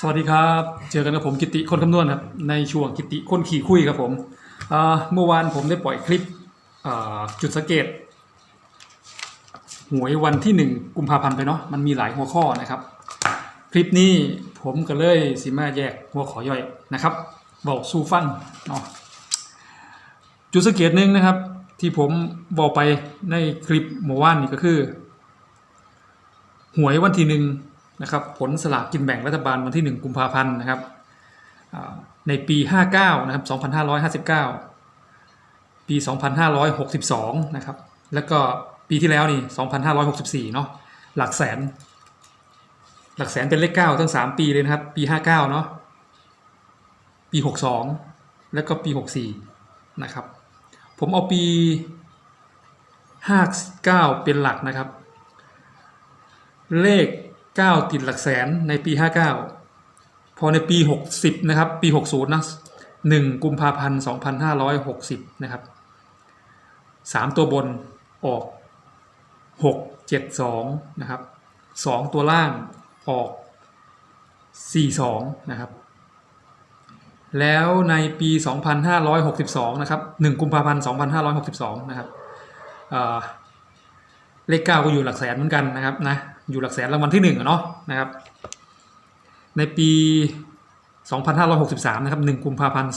สวัสดีครับ เจอกันกับผมกิติคนคำนวณครับ ในช่วงกิติคนขี่คุยครับผมเมื่อวานผมได้ปล่อยคลิปจุดสังเกตหวยวันที่หนึ่งกุมภาพันธ์ไปเนาะมันมีหลายหัวข้อนะครับ คลิปนี้ผมก็เลยสิมาแยกหัวข้อย่อยนะครับบอกสู้ฟังเนาะจุดสังเกตหนึ่งนะครับ ที่ผมบอกไปในคลิปเมื่อวานนี้ก็คือ หวยวันที่หนึ่ง นะครับผลสลากกินแบ่งรัฐบาลวันที่ 1 กุมภาพันธ์นะครับในปี 59 นะครับ 2559 ปี 2562 นะครับ แล้วก็ปีที่แล้วนี่ 2564 เนาะหลักแสน หลักแสนเป็นเลข 9 ทั้ง 3 ปีเลยนะครับ ปี 59 เนาะปี 62 แล้วก็ปี 64 นะครับ ผมเอาปี 59 เป็นหลักนะครับ เลข 9 ติดหลักแสนในปี 59 พอในปี 60 นะครับ ปี 60 นะ 1 กุมภาพันธ์ 2560 นะครับ 3 ตัวบนออก 6 7 2 นะครับ 2 ตัวล่างออก 4 2 นะครับ แล้วในปี 2562 นะครับ 1 กุมภาพันธ์ 2562 นะครับอ่าเลขเก้าก็อยู่หลักแสนเหมือนกันนะครับนะ อยู่หลักแสนรางวัลที่หนึ่งเนาะนะครับ ในปี 2563 นะครับ 1 กุมภาพันธ์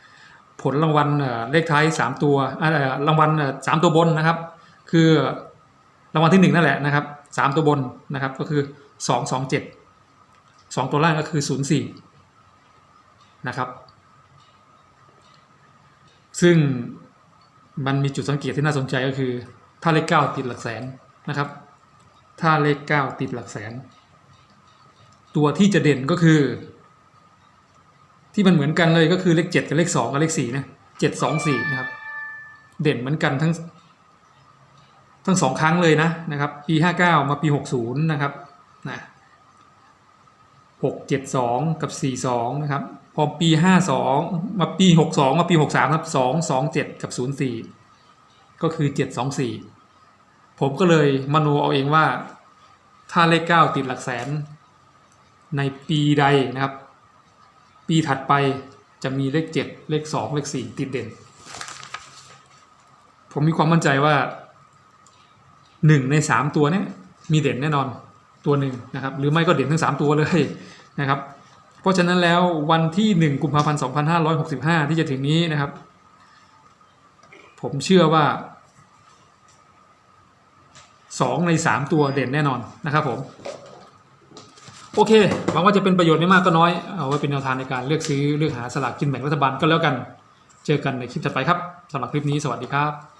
2563 ผลรางวัลเลขท้าย 3 ตัวรางวัลเอ่อสามตัวบนนะครับ คือรางวัลที่ 1 นั่นแหละนะครับ 3 ตัวบนนะครับ ก็คือ 227 2 ตัวล่างก็คือ 04 นะครับ ซึ่งมันมีจุดสังเกตที่น่าสนใจก็คือ ถ้าเลขเก้าติดหลักแสนนะครับ ถ้าเลขเก้าติดหลักแสน ตัวที่จะเด่นก็คือ ที่มันเหมือนกันเลยก็คือเลขเจ็ดกับเลขสองกับเลขสี่นะเจ็ดสองสี่นะครับ เด่นเหมือนกันทั้ง ทั้งสองครั้งเลยนะนะครับ ปีห้าเก้ามาปีหกศูนะครับนะหกเจ็ดสองกับสี่สองนะครับ พอปีห้าสองมาปีหกสองมาปีหกสามครับสองสองเจ็ดกับศูนย์สี่ก็คือ 724 ผมก็เลยมโนเอาเองว่า ถ้าเลข9ติดหลักแสน ในปีใดนะครับ ปีถัดไปจะมีเลข7เลข2เลข4ติดเด่น ผมมีความมั่นใจว่า1ใน3ตัวเนี้ยมีเด่นแน่นอนตัวหนึ่งนะครับ หรือไม่ก็เด่นทั้ง3ตัวเลยนะครับ เพราะฉะนั้นแล้ววันที่1กุมภาพันธ์2565ที่จะถึงนี้นะครับ ผมเชื่อว่า สองในสามตัวเด่นแน่นอนนะครับผมโอเคหวังว่าจะเป็นประโยชน์ไม่มากก็น้อย เอาไว้เป็นแนวทางในการเลือกซื้อเลือกหาสลากกินแบ่งรัฐบาลก็แล้วกัน เจอกันในคลิปถัดไปครับสำหรับคลิปนี้สวัสดีครับ